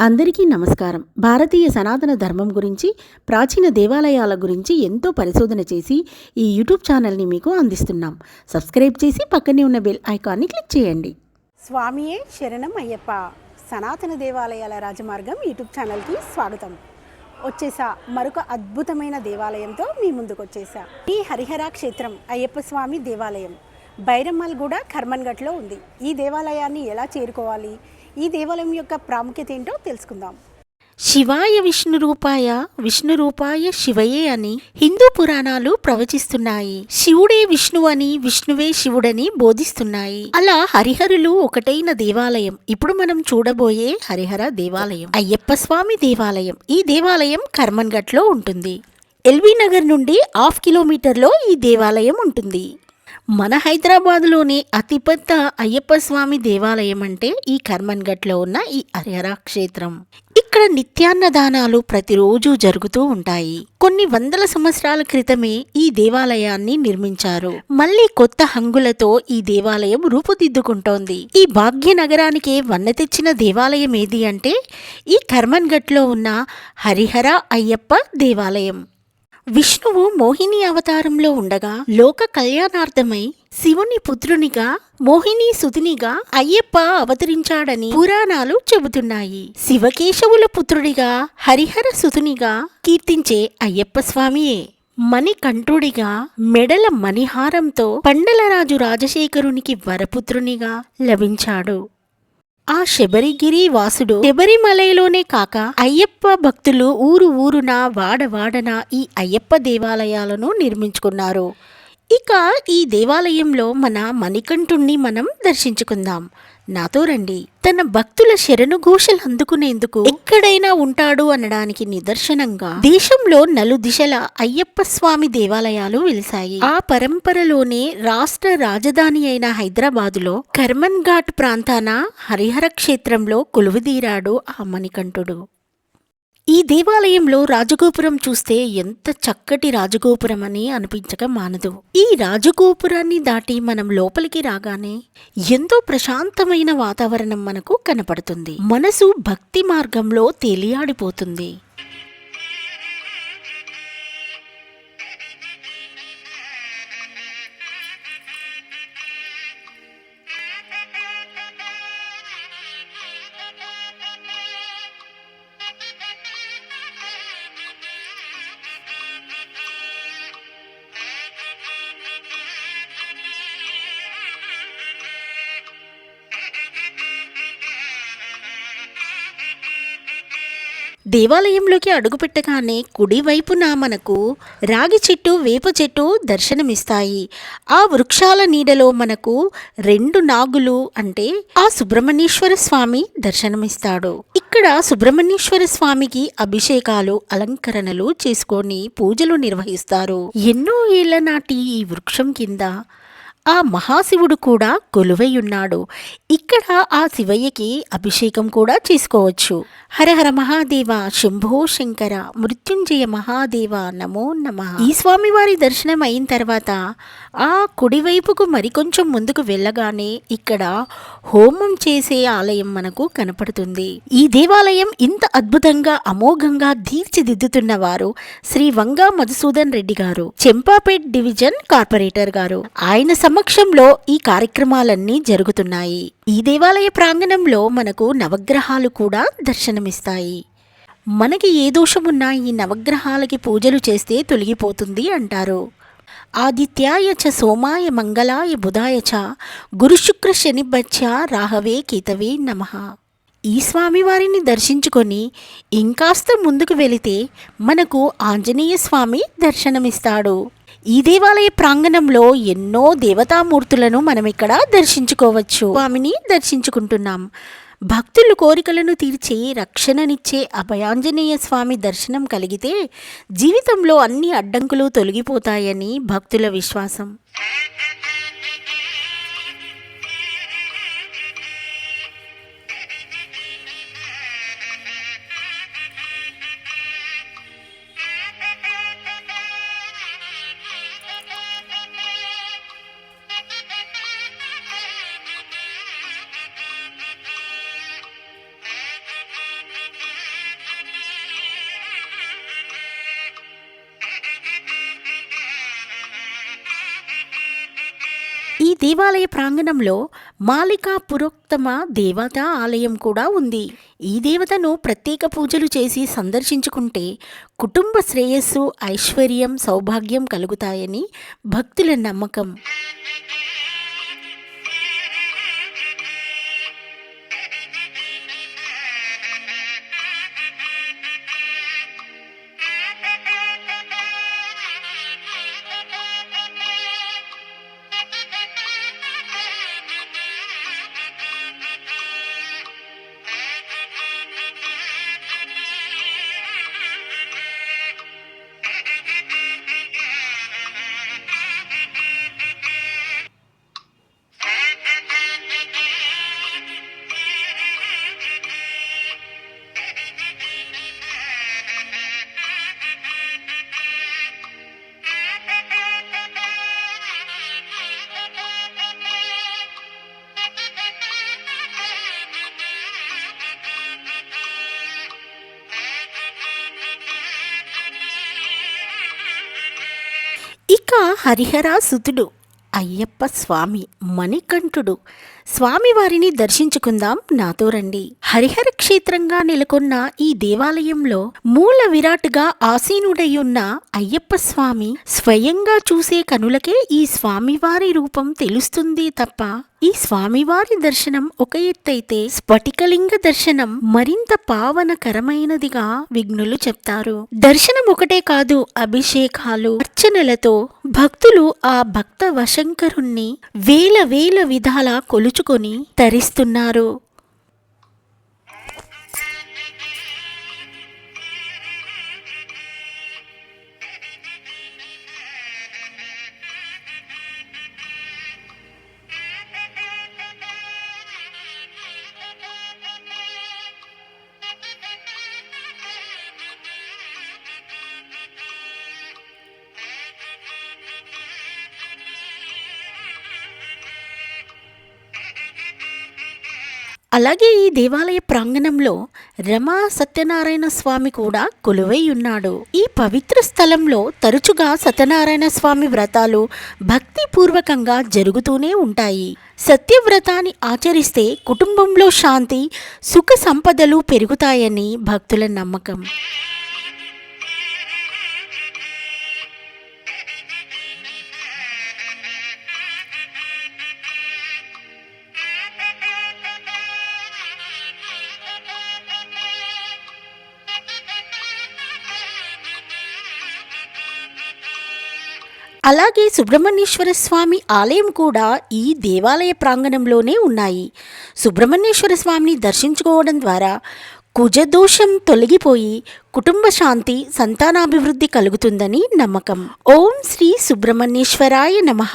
అందరికీ నమస్కారం. భారతీయ సనాతన ధర్మం గురించి ప్రాచీన దేవాలయాల గురించి ఎంతో పరిశోధన చేసి ఈ యూట్యూబ్ ఛానల్ని మీకు అందిస్తున్నాం. సబ్స్క్రైబ్ చేసి పక్కనే ఉన్న బెల్ ఐకాన్ని క్లిక్ చేయండి. స్వామియే శరణం అయ్యప్ప. సనాతన దేవాలయాల రాజమార్గం యూట్యూబ్ ఛానల్కి స్వాగతం. వచ్చేసా మరొక అద్భుతమైన దేవాలయంతో మీ ముందుకు వచ్చేసా ఈ హరిహర క్షేత్రం అయ్యప్ప స్వామి దేవాలయం. బైరమ్మల్గూడ కర్మన్ఘట్లో ఉంది. ఈ దేవాలయాన్ని ఎలా చేరుకోవాలి? ఈ దేవాలయం యొక్క ప్రాముఖ్యత ఏంటో తెలుసుకుందాం. శివాయ విష్ణు రూపాయ విష్ణు రూపాయ శివయే అని హిందూ పురాణాలు ప్రవచిస్తున్నాయి. శివుడే విష్ణు అని విష్ణువే శివుడని బోధిస్తున్నాయి. అలా హరిహరులు ఒకటైన దేవాలయం. ఇప్పుడు మనం చూడబోయే హరిహర దేవాలయం అయ్యప్ప స్వామి దేవాలయం. ఈ దేవాలయం కర్మన్ఘట్లో ఉంటుంది. ఎల్బీ నగర్ నుండి హాఫ్ కిలోమీటర్లో ఈ దేవాలయం ఉంటుంది. మన హైదరాబాద్లోని అతిపెద్ద అయ్యప్ప స్వామి దేవాలయం అంటే ఈ కర్మన్ఘట్లో ఉన్న ఈ హరిహర క్షేత్రం. ఇక్కడ నిత్యాన్నదానాలు ప్రతిరోజు జరుగుతూ ఉంటాయి. కొన్ని వందల సంవత్సరాల క్రితమే ఈ దేవాలయాన్ని నిర్మించారు. మళ్ళీ కొత్త హంగులతో ఈ దేవాలయం రూపుదిద్దుకుంటోంది. ఈ భాగ్యనగరానికి వన్న తెచ్చిన దేవాలయం ఏది అంటే ఈ కర్మన్ఘట్లో ఉన్న హరిహర అయ్యప్ప దేవాలయం. విష్ణువు మోహిని అవతారంలో ఉండగా లోక కళ్యాణార్థమై శివుని పుత్రునిగా మోహిని సుధునిగా అయ్యప్ప అవతరించాడని పురాణాలు చెబుతున్నాయి. శివకేశవుల పుత్రుడిగా హరిహర సుధునిగా కీర్తించే అయ్యప్ప స్వామియే. మణికంఠుడిగా మెడల మణిహారంతో పండలరాజు రాజశేఖరునికి వరపుత్రునిగా లభించాడు. ఆ శబరిగిరి వాసుడు శబరిమలైలోనే కాక అయ్యప్ప భక్తులు ఊరు ఊరున వాడవాడన ఈ అయ్యప్ప దేవాలయాలను నిర్మించుకున్నారు. ఇక ఈ దేవాలయంలో మన మణికంఠుణ్ణి మనం దర్శించుకుందాం. నాతో రండి. తన భక్తుల శరణు ఘోషలు అందుకునేందుకు ఎక్కడైనా ఉంటాడు అనడానికి నిదర్శనంగా దేశంలో నలు దిశల అయ్యప్ప స్వామి దేవాలయాలు వెలిశాయి. ఆ పరంపరలోనే రాష్ట్ర రాజధాని అయిన హైదరాబాదులో కర్మన్ ఘాట్ ప్రాంతాన హరిహర క్షేత్రంలో కొలువుదీరాడు ఆ మణికంఠుడు. ఈ దేవాలయంలో రాజగోపురం చూస్తే ఎంత చక్కటి రాజగోపురం అని అనిపించక మానదు. ఈ రాజగోపురాన్ని దాటి మనం లోపలికి రాగానే ఎంతో ప్రశాంతమైన వాతావరణం మనకు కనపడుతుంది. మనసు భక్తి మార్గంలో తేలియాడిపోతుంది. దేవాలయంలోకి అడుగుపెట్టగానే కుడివైపున మనకు రాగి చెట్టు వేప చెట్టు దర్శనమిస్తాయి. ఆ వృక్షాల నీడలో మనకు రెండు నాగులు అంటే ఆ సుబ్రహ్మణ్యేశ్వర స్వామి దర్శనమిస్తాడు. ఇక్కడ సుబ్రహ్మణ్యేశ్వర స్వామికి అభిషేకాలు అలంకరణలు చేసుకొని పూజలు నిర్వహిస్తారు. ఎన్నో ఏళ్ళ నాటి ఈ వృక్షం కింద ఆ మహాశివుడు కూడా కొలువై ఉన్నాడు ఇక్కడ ఆ శివయ్యకి అభిషేకం కూడా చేసుకోవచ్చు. హరహర మహాదేవ శంభో శంకర మృత్యుంజయ మహాదేవ నమో నమ. ఈ స్వామివారి దర్శనం అయిన తర్వాత ఆ కుడివైపుకు మరికొంచెం ముందుకు వెళ్ళగానే ఇక్కడ హోమం చేసే ఆలయం మనకు కనపడుతుంది. ఈ దేవాలయం ఇంత అద్భుతంగా అమోఘంగా తీర్చిదిద్దుతున్న వారు శ్రీ వంగా మధుసూదన్ రెడ్డి గారు చెంపాపేట్ డివిజన్ కార్పొరేటర్ గారు. ఆయన సమక్షంలో ఈ కార్యక్రమాలన్నీ జరుగుతున్నాయి. ఈ దేవాలయ ప్రాంగణంలో మనకు నవగ్రహాలు కూడా దర్శనమిస్తాయి. మనకి ఏ దోషమున్నా ఈ నవగ్రహాలకి పూజలు చేస్తే తొలగిపోతుంది అంటారు. ఆదిత్యాయ చ సోమాయ మంగళాయ బుధాయ చ గురుశుక్ర శనిభ్యచ్చ రాహవే కీతవే నమః. ఈ స్వామివారిని దర్శించుకొని ఇంకాస్త ముందుకు వెళితే మనకు ఆంజనేయ స్వామి దర్శనమిస్తాడు. ఈ దేవాలయ ప్రాంగణంలో ఎన్నో దేవతామూర్తులను మనం ఇక్కడ దర్శించుకోవచ్చు. స్వామిని దర్శించుకుంటున్నాం. భక్తులు కోరికలను తీర్చి రక్షణనిచ్చే అభయాంజనేయ స్వామి దర్శనం కలిగితే జీవితంలో అన్ని అడ్డంకులు తొలగిపోతాయని భక్తుల విశ్వాసం. దేవాలయ ప్రాంగణంలో మాలికా పురోక్తమ దేవతా ఆలయం కూడా ఉంది. ఈ దేవతను ప్రత్యేక పూజలు చేసి సందర్శించుకుంటే కుటుంబ శ్రేయస్సు ఐశ్వర్యం సౌభాగ్యం కలుగుతాయని భక్తుల నమ్మకం. హరిహరాసుతుడు హరిహర అయ్యప్ప స్వామి మణికంఠుడు. స్వామివారిని దర్శించుకుందాం. నాతో రండి. హరిహర క్షేత్రంగా నెలకొన్న ఈ దేవాలయంలో మూల విరాట్గా ఆసీనుడయ్యున్న అయ్యప్ప స్వామి స్వయంగా చూసే కనులకే ఈ స్వామివారి రూపం తెలుస్తుంది తప్ప ఈ స్వామివారి దర్శనం ఒక ఎత్తైతే స్ఫటికలింగ దర్శనం మరింత పావనకరమైనదిగా విఘ్నులు చెప్తారు. దర్శనం ఒకటే కాదు అభిషేకాలు అర్చనలతో భక్తులు ఆ భక్త వశంకరుణ్ణి వేల వేల విధాల కొలుచుకొని తరిస్తున్నారు. అలాగే ఈ దేవాలయ ప్రాంగణంలో రమా సత్యనారాయణ స్వామి కూడా కొలువై ఉన్నాడు. ఈ పవిత్ర స్థలంలో తరచుగా సత్యనారాయణ స్వామి వ్రతాలు భక్తిపూర్వకంగా జరుగుతూనే ఉంటాయి. సత్యవ్రతాన్ని ఆచరిస్తే కుటుంబంలో శాంతి సుఖ సంపదలు పెరుగుతాయని భక్తుల నమ్మకం. అలాగే సుబ్రహ్మణ్యేశ్వర స్వామి ఆలయం కూడా ఈ దేవాలయ ప్రాంగణంలోనే ఉన్నాయి. సుబ్రహ్మణ్యేశ్వర స్వామిని దర్శించుకోవడం ద్వారా కుజదోషం తొలగిపోయి కుటుంబ శాంతి సంతానాభివృద్ధి కలుగుతుందని నమ్మకం. ఓం శ్రీ సుబ్రహ్మణ్యేశ్వరాయ నమః.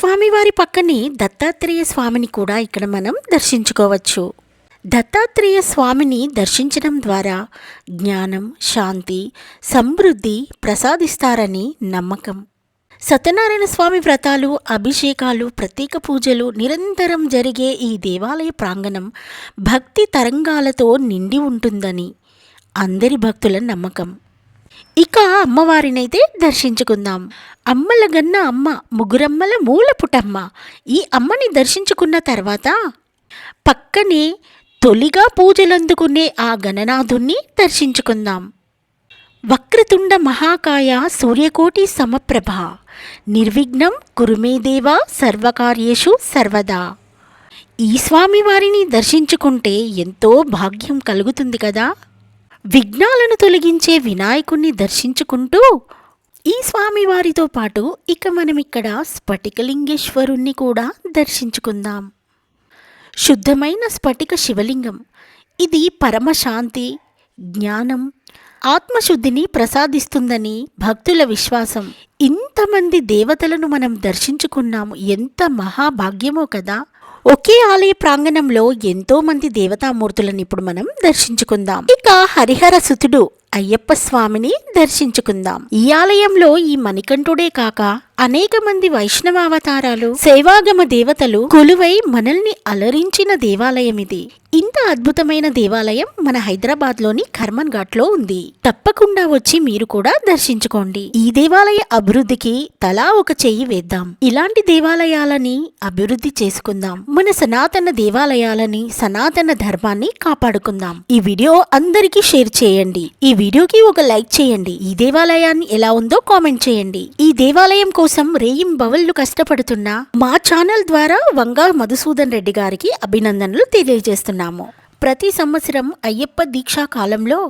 స్వామివారి పక్కనే దత్తాత్రేయ స్వామిని కూడా ఇక్కడ మనం దర్శించుకోవచ్చు. దత్తాత్రేయ స్వామిని దర్శించడం ద్వారా జ్ఞానం శాంతి సమృద్ధి ప్రసాదిస్తారని నమ్మకం. సత్యనారాయణ స్వామి వ్రతాలు అభిషేకాలు ప్రత్యేక పూజలు నిరంతరం జరిగే ఈ దేవాలయ ప్రాంగణం భక్తి తరంగాలతో నిండి ఉంటుందని అందరి భక్తుల నమ్మకం. ఇక అమ్మవారినైతే దర్శించుకుందాం. అమ్మల గన్న అమ్మ ముగ్గురమ్మల మూల పుటమ్మ. ఈ అమ్మని దర్శించుకున్న తర్వాత పక్కనే తొలిగా పూజలందుకునే ఆ గణనాథుణ్ణి దర్శించుకుందాం. వక్రతుండ మహాకాయ సూర్యకోటి సమప్రభ. నిర్విఘ్నం కురుమేదేవ సర్వకార్యేషు సర్వదా. ఈ స్వామివారిని దర్శించుకుంటే ఎంతో భాగ్యం కలుగుతుంది కదా. విఘ్నాలను తొలగించే వినాయకుణ్ణి దర్శించుకుంటూ ఈ స్వామివారితో పాటు ఇక మనం ఇక్కడ స్ఫటికలింగేశ్వరుణ్ణి కూడా దర్శించుకుందాం. శుద్ధమైన స్ఫటిక శివలింగం. ఇది పరమశాంతి జ్ఞానం ఆత్మశుద్ధిని ప్రసాదిస్తుందని భక్తుల విశ్వాసం. ఇంతమంది దేవతలను మనం దర్శించుకున్నాము. ఎంత మహాభాగ్యమో కదా! ఒకే ఆలయ ప్రాంగణంలో ఎంతో మంది దేవతామూర్తులను ఇప్పుడు మనం దర్శించుకుందాం. ఇక హరిహర సుతుడు అయ్యప్ప స్వామిని దర్శించుకుందాం. ఈ ఆలయంలో ఈ మణికంఠుడే కాక అనేక మంది వైష్ణవావతారాలు సేవాగమ దేవతలు కొలువై మనల్ని అలరించిన దేవాలయం ఇది ఇంత అద్భుతమైన దేవాలయం మన హైదరాబాద్లోని కర్మన్ ఘాట్లో ఉంది. తప్పకుండా వచ్చి మీరు కూడా దర్శించుకోండి. ఈ దేవాలయ అభివృద్ధికి తలా ఒక చెయ్యి వేద్దాం. ఇలాంటి దేవాలయాలని అభివృద్ధి చేసుకుందాం. మన సనాతన దేవాలయాలని సనాతన ధర్మాన్ని కాపాడుకుందాం. ఈ వీడియో అందరికీ షేర్ చేయండి. ఈ వీడియోకి ఒక లైక్ చేయండి. ఈ దేవాలయాన్ని ఎలా ఉందో కామెంట్ చేయండి. ఈ దేవాలయం కోసం రేయిం బవళ్ళు కష్టపడుతున్న మా ఛానల్ ద్వారా వంగా మధుసూదన్ రెడ్డి గారికి అభినందనలు తెలియజేస్తున్నాము. ప్రతి సంవత్సరం అయ్యప్ప దీక్షా కాలంలో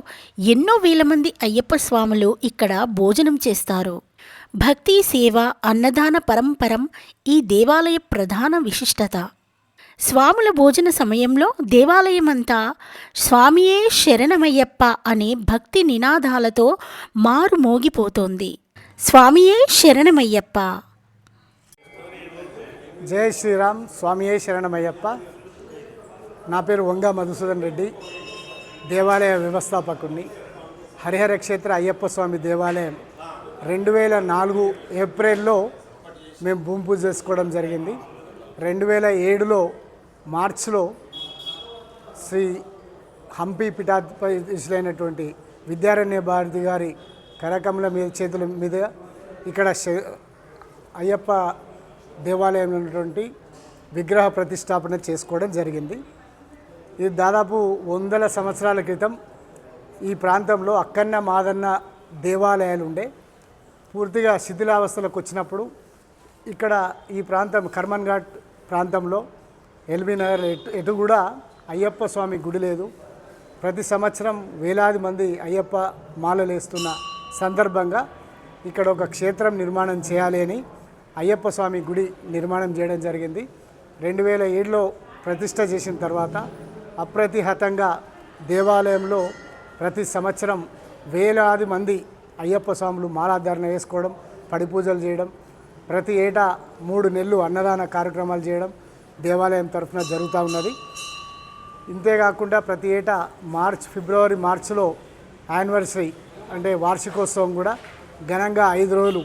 ఎన్నో వేల మంది అయ్యప్ప స్వాములు ఇక్కడ భోజనం చేస్తారు. భక్తి సేవ అన్నదాన పరంపరం ఈ దేవాలయ ప్రధాన విశిష్టత. స్వాముల భోజన సమయంలో దేవాలయమంతా స్వామియే శరణమయ్యప్ప అనే భక్తి నినాదాలతో మారు మోగిపోతోంది. స్వామియే శరణమయ్యప్ప. జై శ్రీరామ్ స్వామియే శరణమయ్యప్ప. నా పేరు వంగ మధుసూదన్ రెడ్డి దేవాలయ వ్యవస్థాపకుడిని హరిహర క్షేత్ర అయ్యప్ప స్వామి దేవాలయం రెండు వేల నాలుగు ఏప్రిల్లో మేము భూమి పూజ చేసుకోవడం జరిగింది. రెండు వేల ఏడులో మార్చిలో శ్రీ హంపి పీఠాధిపతులైనటువంటి విద్యారణ్య భారతి గారి కరకముల మీద చేతుల మీద ఇక్కడ శ- అయ్యప్ప దేవాలయంలో ఉన్నటువంటి విగ్రహ ప్రతిష్టాపన చేసుకోవడం జరిగింది. ఇది దాదాపు వందల సంవత్సరాల క్రితం ఈ ప్రాంతంలో అక్కన్న మాదన్న దేవాలయాలు ఉండే. పూర్తిగా శిథిలావస్థలకు వచ్చినప్పుడు ఇక్కడ ఈ ప్రాంతం కర్మన్ఘాట్ ప్రాంతంలో ఎల్బీ నగర్ ఎటు ఎటు కూడా అయ్యప్ప స్వామి గుడి లేదు. ప్రతి సంవత్సరం వేలాది మంది అయ్యప్ప మాలలు వేస్తున్న సందర్భంగా ఇక్కడ ఒక క్షేత్రం నిర్మాణం చేయాలి అని అయ్యప్ప స్వామి గుడి నిర్మాణం చేయడం జరిగింది. రెండు వేల ఏడులో ప్రతిష్ట చేసిన తర్వాత అప్రతిహతంగా దేవాలయంలో ప్రతి సంవత్సరం వేలాది మంది అయ్యప్ప స్వాములు మాలాధారణ వేసుకోవడం పడిపూజలు చేయడం ప్రతి ఏటా మూడు నెలలు అన్నదాన కార్యక్రమాలు చేయడం దేవాలయం తరఫున జరుగుతూ ఉన్నది. ఇంతేకాకుండా ప్రతి ఏటా మార్చ్ ఫిబ్రవరి మార్చిలో యానివర్సరీ అంటే వార్షికోత్సవం కూడా ఘనంగా ఐదు రోజులు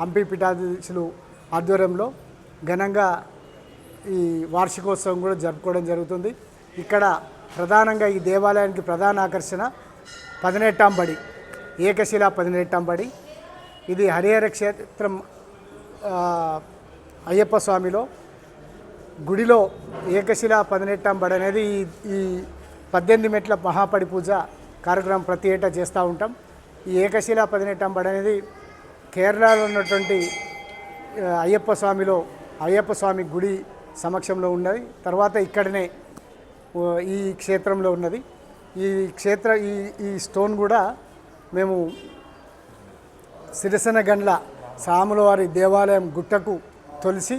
హంపి పీఠాధీశులు ఆధ్వర్యంలో ఘనంగా ఈ వార్షికోత్సవం కూడా జరుపుకోవడం జరుగుతుంది. ఇక్కడ ప్రధానంగా ఈ దేవాలయానికి ప్రధాన ఆకర్షణ పదినెట్టాం బడి ఏకశిల పదినెట్టాం బడి. ఇది హరిహర క్షేత్రం అయ్యప్ప స్వామిలో గుడిలో ఏకశిల పదినెట్టంబడి అనేది ఈ ఈ పద్దెనిమిది మెట్ల మహాపడి పూజ కార్యక్రమం ప్రతి ఏటా చేస్తూ ఉంటాం. ఈ ఏకశిల పదినెట్టంబడి అనేది కేరళలో ఉన్నటువంటి అయ్యప్ప స్వామిలో అయ్యప్ప స్వామి గుడి సమక్షంలో ఉన్నది. తర్వాత ఇక్కడనే ఈ క్షేత్రంలో ఉన్నది. ఈ క్షేత్ర ఈ ఈ స్టోన్ కూడా మేము సిరిసనగండ్ల సాములవారి దేవాలయం గుట్టకు తొలిసి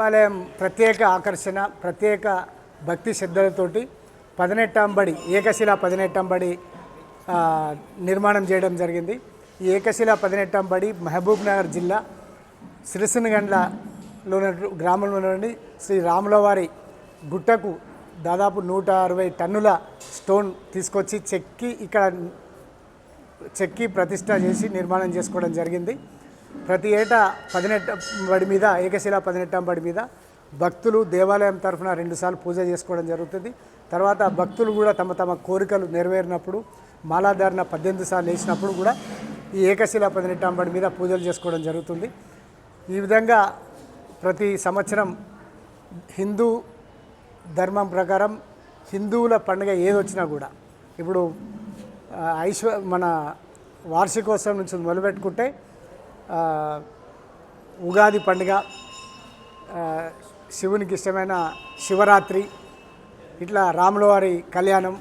దేవాలయం ప్రత్యేక ఆకర్షణ ప్రత్యేక భక్తి శ్రద్ధలతోటి పదినెట్టంబడి ఏకశిల పదినెట్టంబడి నిర్మాణం చేయడం జరిగింది. ఈ ఏకశిల పదినెట్టంబడి మహబూబ్ నగర్ జిల్లా సిరిసినగండ్లలో గ్రామంలో నుండి శ్రీ రాములవారి గుట్టకు దాదాపు నూట అరవై టన్నుల స్టోన్ తీసుకొచ్చి చెక్కి ఇక్కడ చెక్కి ప్రతిష్ట చేసి నిర్మాణం చేసుకోవడం జరిగింది. ప్రతి ఏటా పదినెట్ట బడి మీద ఏకశిలా పదినెట్టాం బడి మీద భక్తులు దేవాలయం తరఫున రెండుసార్లు పూజ చేసుకోవడం జరుగుతుంది. తర్వాత భక్తులు కూడా తమ తమ కోరికలు నెరవేరినప్పుడు మాలాధారణ పద్దెనిమిది సార్లు వేసినప్పుడు కూడా ఈ ఏకశిలా పదినెట్టాం బడి మీద పూజలు చేసుకోవడం జరుగుతుంది. ఈ విధంగా ప్రతి సంవత్సరం హిందూ ధర్మం ప్రకారం హిందువుల పండుగ ఏదొచ్చినా కూడా ఇప్పుడు ఐశ్వర్ ఐశ్వ మన వార్షికోత్సవం నుంచి మొదలుపెట్టుకుంటే ఉగాది పండుగ శివునికి ఇష్టమైన శివరాత్రి ఇట్లా రాములవారి కళ్యాణం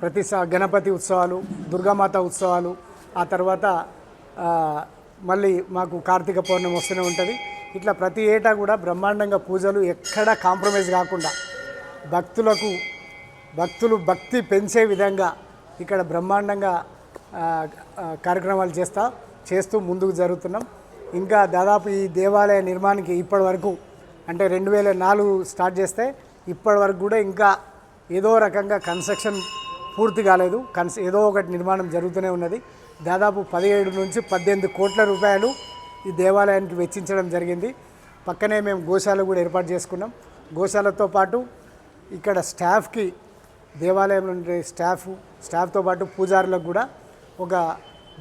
ప్రతి గణపతి ఉత్సవాలు దుర్గామాత ఉత్సవాలు ఆ తర్వాత మళ్ళీ మాకు కార్తీక పౌర్ణమి వస్తూనే ఉంటుంది. ఇట్లా ప్రతి ఏటా కూడా బ్రహ్మాండంగా పూజలు ఎక్కడా కాంప్రమైజ్ కాకుండా భక్తులకు భక్తులు భక్తి పెంచే విధంగా ఇక్కడ బ్రహ్మాండంగా కార్యక్రమాలు చేస్తా. చేస్తూ ముందుకు జరుగుతున్నాం. ఇంకా దాదాపు ఈ దేవాలయ నిర్మాణానికి ఇప్పటి వరకు అంటే రెండు వేల నాలుగు స్టార్ట్ చేస్తే ఇప్పటి వరకు కూడా ఇంకా ఏదో రకంగా కన్స్ట్రక్షన్ పూర్తి కాలేదు. కన్స్ ఏదో ఒకటి నిర్మాణం జరుగుతూనే ఉన్నది. దాదాపు పదిహేడు నుంచి పద్దెనిమిది కోట్ల రూపాయలు ఈ దేవాలయానికి వెచ్చించడం జరిగింది. పక్కనే మేము గోశాల కూడా ఏర్పాటు చేసుకున్నాం. గోశాలతో పాటు ఇక్కడ స్టాఫ్కి దేవాలయంలో ఉండే స్టాఫ్ స్టాఫ్తో పాటు పూజారులకు కూడా ఒక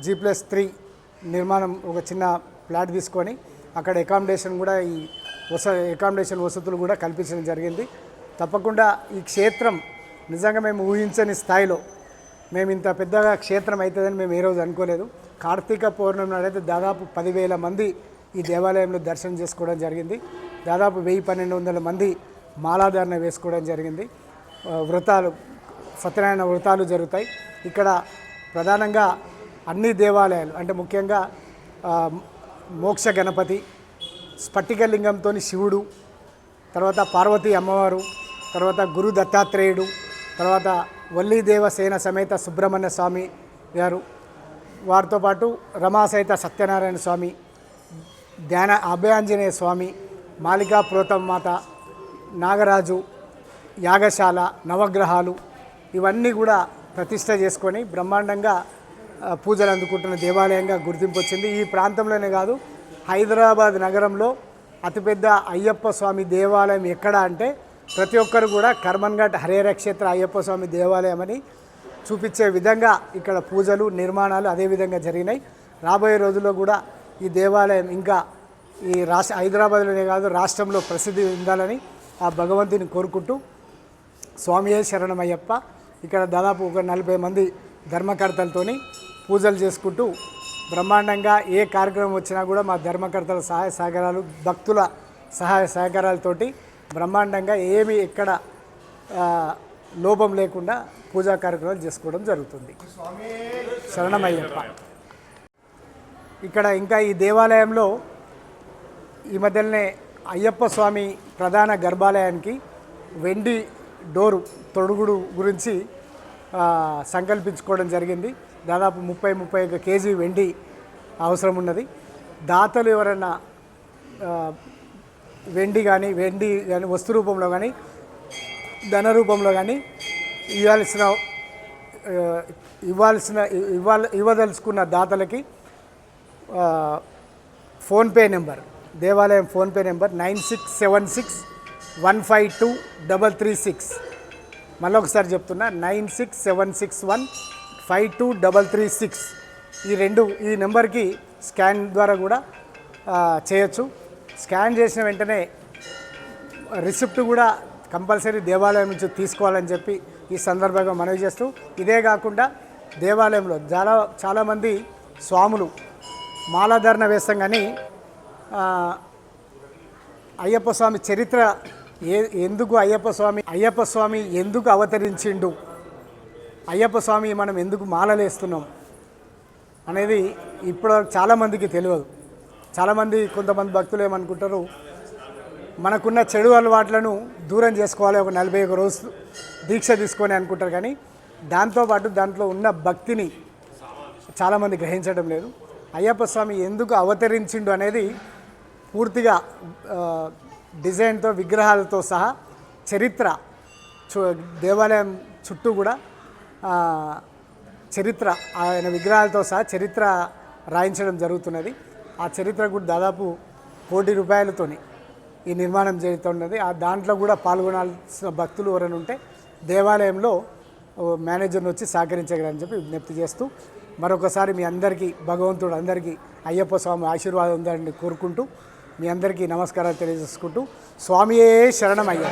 జీ ప్లస్ త్రీ నిర్మాణం ఒక చిన్న ఫ్లాట్ తీసుకొని అక్కడ అకామిడేషన్ కూడా ఈ వస అకామిడేషన్ వసతులు కూడా కల్పించడం జరిగింది. తప్పకుండా ఈ క్షేత్రం నిజంగా మేము ఊహించని స్థాయిలో మేము ఇంత పెద్దగా క్షేత్రం అవుతుందని మేము ఏ రోజు అనుకోలేదు. కార్తీక పౌర్ణమి నాడైతే దాదాపు పదివేల మంది ఈ దేవాలయంలో దర్శనం చేసుకోవడం జరిగింది. దాదాపు వెయ్యి పన్నెండు వందల మంది మాలాధారణ వేసుకోవడం జరిగింది. వ్రతాలు సత్యనారాయణ వ్రతాలు జరుగుతాయి. ఇక్కడ ప్రధానంగా అన్ని దేవాలయాలు అంటే ముఖ్యంగా మోక్ష గణపతి స్ఫటికలింగంతో శివుడు తర్వాత పార్వతీ అమ్మవారు తర్వాత గురు దత్తాత్రేయుడు తర్వాత వల్లీదేవసేన సమేత సుబ్రహ్మణ్య స్వామి గారు వారితో పాటు రమా సత్యనారాయణ స్వామి ధ్యాన అభయాంజనేయ స్వామి మాలికా ప్రోతం మాత నాగరాజు యాగశాల నవగ్రహాలు ఇవన్నీ కూడా ప్రతిష్ట చేసుకొని బ్రహ్మాండంగా పూజలు అందుకుంటున్న దేవాలయంగా గుర్తింపు వచ్చింది. ఈ ప్రాంతంలోనే కాదు హైదరాబాద్ నగరంలో అతిపెద్ద అయ్యప్ప స్వామి దేవాలయం ఎక్కడ అంటే ప్రతి ఒక్కరు కూడా కర్మన్ఘట్ హరేర క్షేత్ర అయ్యప్ప స్వామి దేవాలయం అని చూపించే విధంగా ఇక్కడ పూజలు నిర్మాణాలు అదే విధంగా జరిగినాయి. రాబోయే రోజుల్లో కూడా ఈ దేవాలయం ఇంకా ఈ రాష్ట్ర హైదరాబాద్లోనే కాదు రాష్ట్రంలో ప్రసిద్ధి ఉండాలని ఆ భగవంతుని కోరుకుంటూ స్వామియే శరణమయ్యప్ప. ఇక్కడ దాదాపు ఒక నలభై మంది ధర్మకర్తలతోని పూజలు చేసుకుంటూ బ్రహ్మాండంగా ఏ కార్యక్రమం వచ్చినా కూడా మా ధర్మకర్తల సహాయ సహకారాలు భక్తుల సహాయ సహకారాలతోటి బ్రహ్మాండంగా ఏమి ఎక్కడ లోపం లేకుండా పూజా కార్యక్రమాలు చేసుకోవడం జరుగుతుంది. శరణమయ్యప్ప. ఇక్కడ ఇంకా ఈ దేవాలయంలో ఈ మధ్యనే అయ్యప్ప స్వామి ప్రధాన గర్భాలయానికి వెండి డోరు తొడుగుడు గురించి సంకల్పించుకోవడం జరిగింది. దాదాపు ముప్పై ముప్పై ఒక కేజీ వెండి అవసరం ఉన్నది. దాతలు ఎవరైనా వెండి కానీ వెండి కానీ వస్తు రూపంలో కానీ ధన రూపంలో కానీ ఇవ్వాల్సిన ఇవ్వాల్సిన ఇవ్వాల ఇవ్వదలుచుకున్న దాతలకి ఫోన్పే నెంబర్ దేవాలయం PhonePe number nine six seven six one five two double three six. మళ్ళీ ఒకసారి చెప్తున్నా nine six seven six one five two double three six. ఈ రెండు ఈ నెంబర్కి స్కాన్ ద్వారా కూడా చేయొచ్చు. స్కాన్ చేసిన వెంటనే రిసిప్ట్ కూడా కంపల్సరీ దేవాలయం నుంచి తీసుకోవాలని చెప్పి ఈ సందర్భంగా మనవి చేస్తూ ఇదే కాకుండా దేవాలయంలో చాలా చాలామంది స్వాములు మాలాధారణ వేస్తాం కానీ అయ్యప్ప స్వామి చరిత్ర ఏ ఎందుకు అయ్యప్ప స్వామి అయ్యప్ప స్వామి ఎందుకు అవతరించిండు? అయ్యప్ప స్వామి మనం ఎందుకు మాలలేస్తున్నాం? అనేది ఇప్పుడు చాలామందికి తెలియదు. చాలామంది కొంతమంది భక్తులు ఏమనుకుంటారు? మనకున్న చెడు అలవాట్లను దూరం చేసుకోవాలి ఒక నలభై ఒక రోజు దీక్ష తీసుకొని అనుకుంటారు కానీ దాంతోపాటు దాంట్లో ఉన్న భక్తిని చాలామంది గ్రహించడం లేదు. అయ్యప్ప స్వామి ఎందుకు అవతరించిండు అనేది పూర్తిగా డిజైన్తో విగ్రహాలతో సహా చరిత్ర చు దేవాలయం చుట్టూ కూడా చరిత్ర ఆయన విగ్రహాలతో సహా చరిత్ర రాయించడం జరుగుతున్నది. ఆ చరిత్ర కూడా దాదాపు కోటి రూపాయలతోని ఈ నిర్మాణం జరుగుతున్నది ఆ దాంట్లో కూడా పాల్గొనాల్సిన భక్తులు ఎవరైనా ఉంటే దేవాలయంలో మేనేజర్ని వచ్చి సహకరించగలని చెప్పి విజ్ఞప్తి చేస్తూ మరొకసారి మీ అందరికీ భగవంతుడు అందరికీ అయ్యప్ప స్వామి ఆశీర్వాదం ఉందని కోరుకుంటూ మీ అందరికీ నమస్కారాలు తెలియజేసుకుంటూ స్వామియే శరణమయ్య.